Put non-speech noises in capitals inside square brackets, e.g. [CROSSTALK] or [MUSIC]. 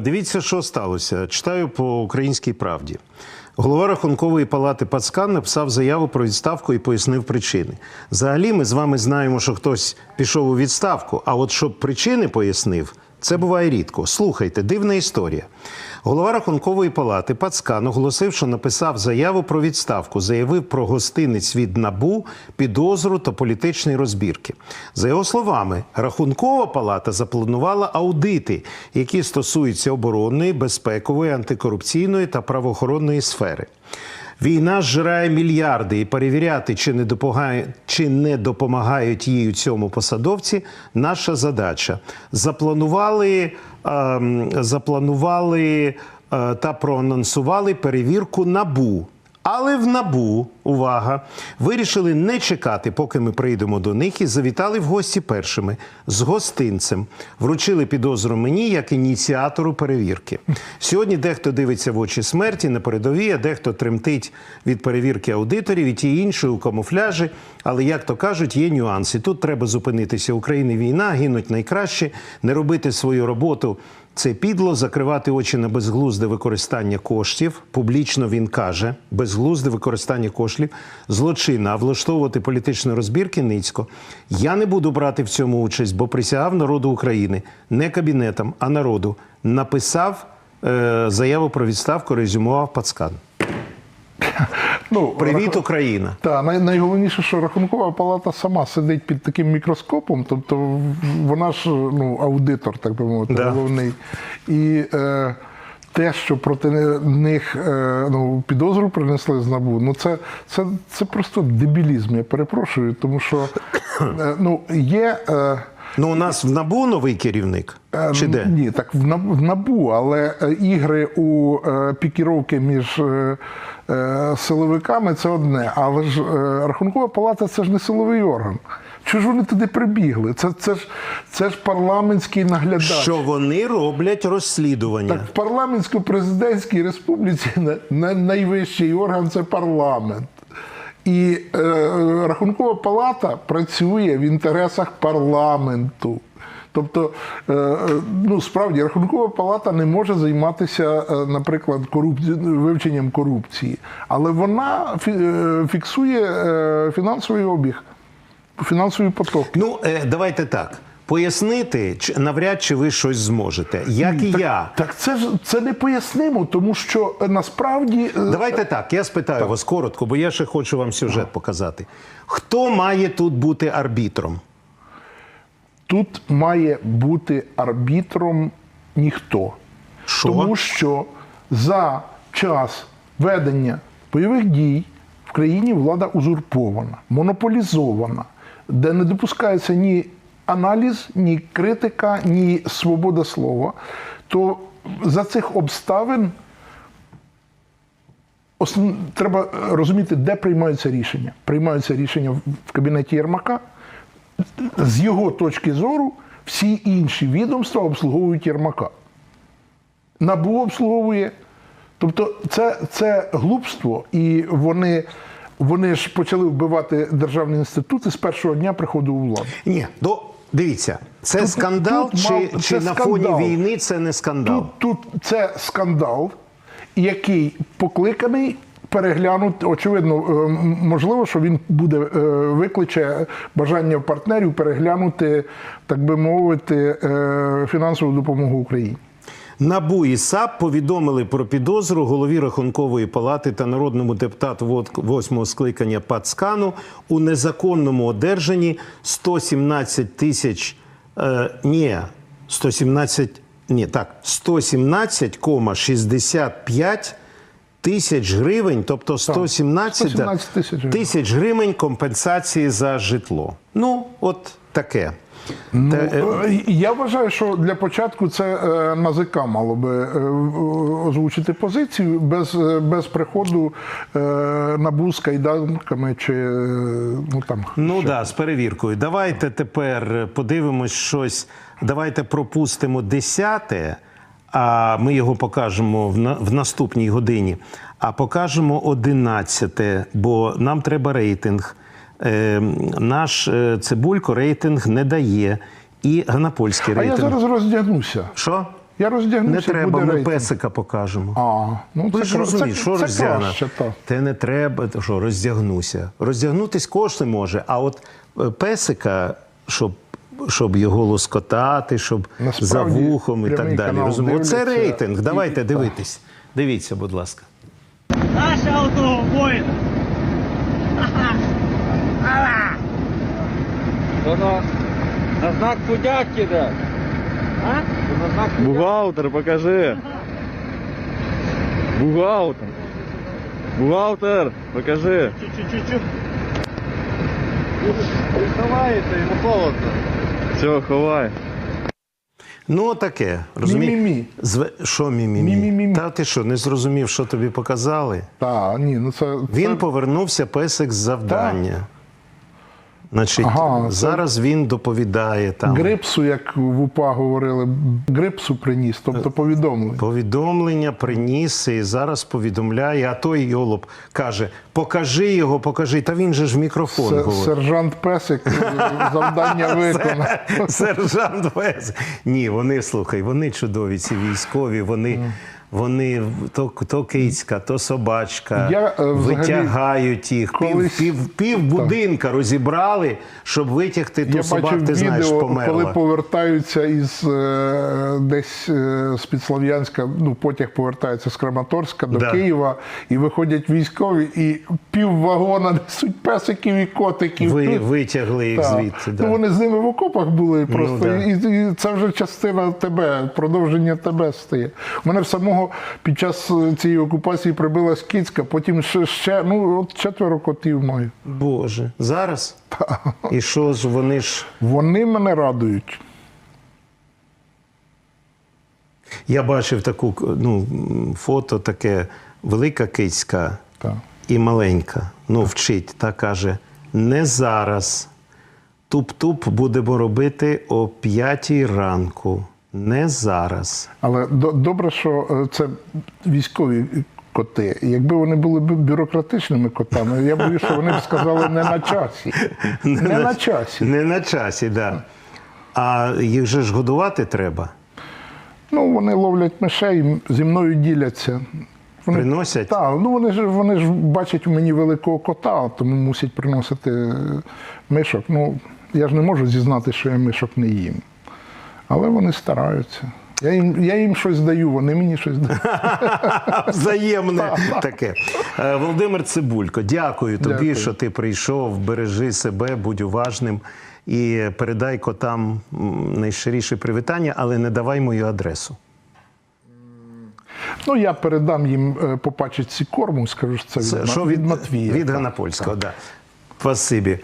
Дивіться, що сталося. Читаю по українській правді. Голова рахункової палати Пацкан написав заяву про відставку і пояснив причини. Взагалі, ми з вами знаємо, що хтось пішов у відставку, а от щоб причини пояснив, це буває рідко. Слухайте, дивна історія. Голова рахункової палати Пацкан оголосив, що написав заяву про відставку, заявив про гостинець від набу, підозру та політичні розбірки. За його словами, рахункова палата запланувала аудити, які стосуються оборонної, безпекової, антикорупційної та правоохоронної сфери. Війна зжирає мільярди і перевіряти, чи не допомагає, чи не допомагають їй у цьому посадовці. Наша задача. Запланували, ем, запланували е, та проанонсували перевірку набу. Але в набу, увага, вирішили не чекати, поки ми прийдемо до них, і завітали в гості першими з гостинцем. Вручили підозру мені як ініціатору перевірки. Сьогодні дехто дивиться в очі смерті на передовій, а дехто тремтить від перевірки аудиторів і ті інші у камуфляжі. Але як то кажуть, є нюанси. Тут треба зупинитися. України війна, гинуть найкраще, не робити свою роботу. Це підло закривати очі на безглузде використання коштів. Публічно він каже, безглузде використання коштів, злочинна, а влаштовувати політичні розбірки ницько. Я не буду брати в цьому участь, бо присягав народу України, не кабінетам, а народу. Написав е, заяву про відставку, резюмував Пацкан. [LAUGHS] Ну, Привіт, Україна! Так, най, найголовніше, що рахункова палата сама сидить під таким мікроскопом, тобто вона ж ну, аудитор, так би мовити, Да. головний. І е, те, що проти них е, ну, підозру принесли з набу, ну це, це, це просто дебілізм, я перепрошую, тому що е, ну, є. Е, Ну, у нас в НАБУ новий керівник. Чи де? Ні, так в НАБ- в НАБУ, але е, ігри у е, пікіровки між е, силовиками це одне. Але ж рахункова палата це ж не силовий орган. Чого ж вони туди прибігли? Це, це, ж, це ж парламентський наглядач. Що вони роблять розслідування. Так, в парламентсько-президентській республіці на, на, найвищий орган це парламент. І е, рахункова палата працює в інтересах парламенту. Тобто, е, е, ну справді рахункова палата не може займатися, е, наприклад, корупці... вивченням корупції, але вона фі- фіксує фінансовий обіг, фінансові потоки. Ну, давайте так. Пояснити, навряд чи ви щось зможете. Як і я. Так це ж це не пояснимо, тому що е, насправді е, Давайте так, я спитаю вас коротко, бо я ще хочу вам сюжет показати. Хто має тут бути арбітром? Тут має бути арбітром ніхто. Що? Тому що за час ведення бойових дій в країні влада узурпована, монополізована, де не допускається ні аналіз, ні критика, ні свобода слова, то за цих обставин Основ... Треба розуміти, де приймаються рішення. Приймаються рішення в кабінеті Єрмака. З його точки зору, всі інші відомства обслуговують Єрмака. НАБУ обслуговує. Тобто, це, це глупство, і вони, вони ж почали вбивати державні інститути з першого дня приходу у владу. Ні, до дивіться, це Тут- скандал, тут чи, мав- чи це на фоні війни це не скандал? Тут, тут це скандал, який покликаний переглянути. Очевидно, е, можливо, що він буде е, викличе бажання партнерів переглянути, так би мовити, е, фінансову допомогу Україні. НАБУ і САП повідомили про підозру голові Рахункової палати та народному депутату вод- восьмого скликання Пацкану у незаконному одержанні 117 тисяч е, ні, 117, ні, так, 117,65 тисяч гривень, тобто 117, да, 117 тисяч тисяч гривень компенсації за житло. Ну, от таке. Та, е, Е, Я вважаю, що для початку це е, НАЗК мало би е, озвучити позицію без, е, без приходу е, НАБУ з кайданками чи е, ну там. Ну так, да, з перевіркою. Давайте тепер подивимось щось. Давайте пропустимо десяте, а ми його покажемо в, на, в наступній годині. А покажемо одинадцяте, бо нам треба рейтинг. Е, наш е, цибулько рейтинг не дає. І Ганапольський А я рейтинг. зараз роздягнуся. Що? Я роздягнуся. Не треба, буде ми рейтинг. песика покажемо. А, ну Ви це, ж розумієте, це, що це краще. Те не треба, що роздягнуся. Роздягнутись кожен може, а от е, песика, щоб, щоб його лоскотати, щоб Насправді, за вухом і так далі. Розумієте? Оце рейтинг. Давайте дивитись. Дивіться, будь ласка. Наш авто воїн. То на, на знак подяки, да. А? На знак Бухгалтер, покажи. Бухгалтер. Бухгалтер, покажи. Чу-чу-чу-чу. Ховається, йому холодно. Все, ховай. Ну, таке. Розумієте? Мі-мі-мі. Зве... Що мі-мі-мі? Мі-мі-мі. Та ти що, не зрозумів, що тобі показали? Так, ні, ну це, Він це повернувся песик з завдання. Значить, Ага, зараз він доповідає там. грипсу, як в УПА говорили, грипсу приніс, Е, тобто повідомлення. Повідомлення приніс і зараз повідомляє, а той йолоп каже: покажи його, покажи. Та він же ж в мікрофон Се- говорить. Сержант Песик е, завдання [LAUGHS] виконав. Сержант Вес. Ні, вони слухай, вони чудові, ці військові, вони. Вони то, то кицька, то собачка, Я, е, витягають їх. колись- Пів, пів, пів будинка розібрали, щоб витягти ту Я собаку, бачив ти знаєш, померла. коли повертаються із е, десь е, з Підслав'янська, ну потяг повертається з Краматорська до Да. Києва, і виходять військові, і пів вагона [LAUGHS] несуть песиків і котиків. Ви Ну, витягли їх так. звідти. Да. Ну вони з ними в окопах були просто, да. і, і це вже частина тебе, продовження тебе стає. У мене в самого під час е, цієї окупації прибилась кицька, потім ще, ще ну от четверо котів маю. Боже, зараз? І що ж вони ж. Вони мене радують. Я бачив таку ну, фото таке велика кицька Так. і маленька. Ну, вчить та каже: не зараз. Туп-туп будемо робити о п'ятій ранку. Не зараз. Але до- добре, що е, це військові коти. Якби вони були бюрократичними котами, я боюсь, що вони б сказали не на часі. [LAUGHS] Не на часі. Не на часі, так. Да. А їх же ж годувати треба. Ну, вони ловлять мишей, зі мною діляться. Вони, Приносять? Так, ну вони ж вони ж бачать у мені великого кота, тому мусять приносити е, мишок. Ну, я ж не можу зізнати, що я мишок не їм. Але вони стараються. Я їм, я їм щось даю, вони мені щось дають. [LAUGHS] Взаємне таке. Е, Володимир Цибулько, дякую тобі, Дякую. що ти прийшов. Бережи себе, будь уважним і передай котам найщиріше привітання, але не давай мою адресу. Ну, я передам їм е, по пачці корму, скажу, що це, Це від, що від Матвія. Від Ганапольського, так. Да. Спасибі.